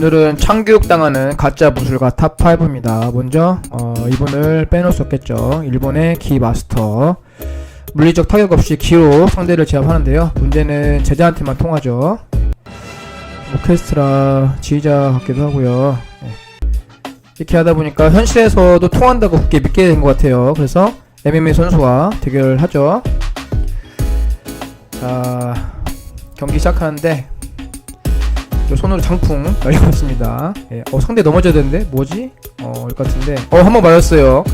오늘은 참교육당하는 가짜 무술가 탑5입니다. 먼저 어, 이분을 빼놓을 수 없겠죠. 일본의 기마스터. 물리적 타격 없이 기로 상대를 제압하는데요. 문제는 제자한테만 통하죠. 오케스트라 지휘자 같기도 하고요. 네. 이렇게 하다 보니까 현실에서도 통한다고 그렇게 믿게 된 것 같아요. 그래서 MMA 선수와 대결을 하죠. 자, 경기 시작하는데 저 손으로 장풍 날리고 있습니다. 예, 어, 상대 넘어져야 되는데 뭐지? 어, 올것 같은데. 어, 한 번 맞았어요.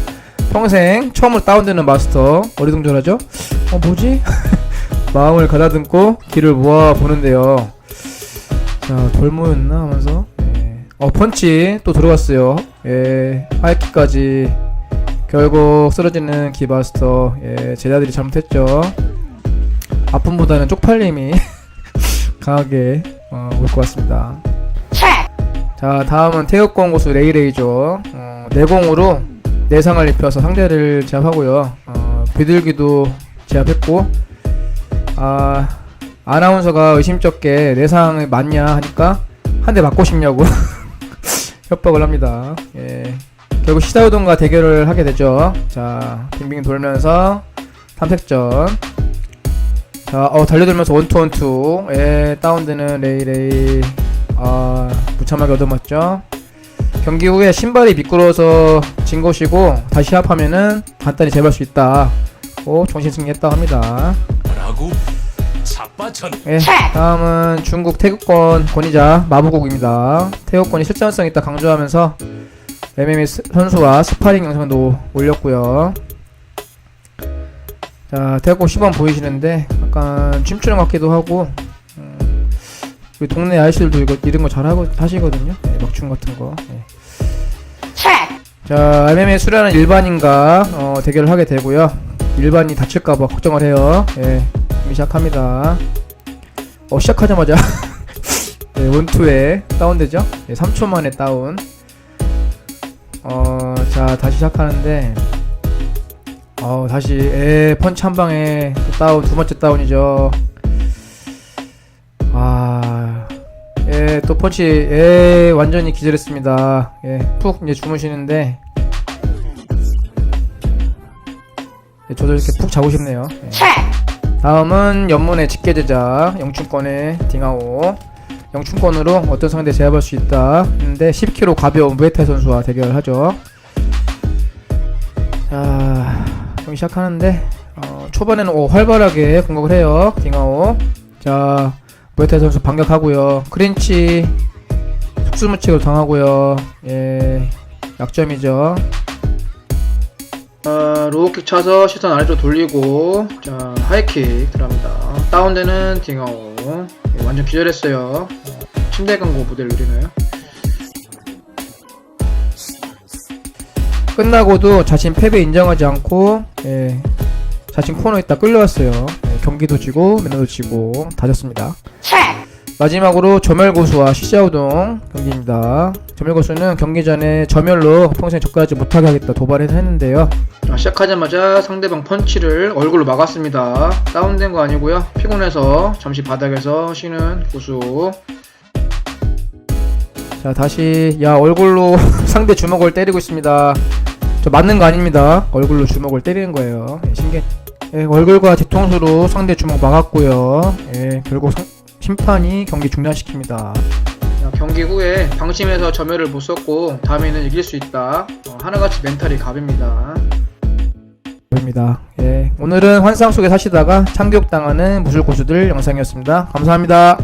평생 처음으로 다운되는 마스터 어리둥절하죠? 어, 뭐지? 마음을 가다듬고 길을 모아 보는데요. 자, 돌모였나 하면서. 예. 어, 펀치 또 들어갔어요. 예, 하이킥까지. 결국 쓰러지는 기바스터. 예, 제자들이 잘못했죠. 아픔보다는 쪽팔림이 강하게 어, 올 것 같습니다. 자, 다음은 태극권 고수 레이레이죠. 어, 내공으로 내상을 입혀서 상대를 제압하고요. 어, 비둘기도 제압했고, 아, 아나운서가 의심쩍게 내상이 맞냐 하니까 한 대 맞고 싶냐고 협박을 합니다. 예. 결국 시다우동과 대결을 하게 되죠. 자, 빙빙 돌면서 탐색전. 자, 어, 달려들면서 원투 원투. 예, 다운되는 레이 레이. 아, 무참하게 얻어맞죠. 경기 후에 신발이 미끄러워서 진 것이고, 다시 합하면은 간단히 재발 수 있다. 고 정신 승리했다 합니다. 자빠천 예, 다음은 중국 태극권 권위자 마부국입니다. 태극권이 실전성 있다 강조하면서 MMA 스- 선수와 스파링 영상도 올렸고요. 자, 태극권 시범 보이시는데 약간 춤추는 것 같기도 하고 음, 우리 동네 아이씨들도 이거 이런 거 잘하고 하시거든요. 예, 막춤 같은 거. 예. 자, MMA 수련은 일반인과 어, 대결을 하게 되고요. 일반이 다칠까봐 걱정을 해요. 예, 시작합니다. 어, 시작하자마자 네, 원투에 다운되죠? 네, 3초 만에 다운. 어, 자, 다시 시작하는데, 어, 다시, 에, 펀치 한 방에 또 다운, 두 번째 다운이죠. 아, 예, 또 펀치, 예, 완전히 기절했습니다. 예, 푹 이제 주무시는데, 예, 저도 이렇게 푹 자고 싶네요. 예. 다음은 연문의 직계제자 영춘권의 딩하오 영춘권으로 어떤 상대 제압할 수 있다 했는데 10kg 가벼운 무에타이 선수와 대결을 하죠 자 경기 시작하는데 어, 초반에는 오, 활발하게 공격을 해요. 딩하오. 자 무에타이 선수 반격하고요. 크린치 속수무책을 당하고요. 예 약점이죠. 자, 로우킥 차서 시선 아래로 돌리고 자 하이킥 들어갑니다. 다운되는 딩아오. 예, 완전 기절했어요. 어, 침대 광고 모델 누리나요? 끝나고도 자신 패배 인정하지 않고 예, 자신 코너에 있다 끌려왔어요 예, 경기도 지고 매너도 지고 다졌습니다 마지막으로 점열고수와 시샤우동 경기입니다. 점열고수는 경기 전에 점열로 평생 접근하지 못하게 하겠다 도발해서 했는데요. 시작하자마자 상대방 펀치를 얼굴로 막았습니다. 다운된 거 아니고요. 피곤해서 잠시 바닥에서 쉬는 고수. 자 다시 야 얼굴로 상대 주먹을 때리고 있습니다. 저 맞는 거 아닙니다. 얼굴로 주먹을 때리는 거예요. 예, 신기해. 예, 얼굴과 뒤통수로 상대 주먹 막았고요. 예, 결국 상- 심판이 경기 중단시킵니다. 자, 경기 후에 방심해서 점유를 못 썼고 다음에는 이길 수 있다. 어, 하나같이 멘탈이 갑입니다. 입니다. 예, 오늘은 환상 속에 사시다가 참교육 당하는 무술 고수들 영상이었습니다. 감사합니다.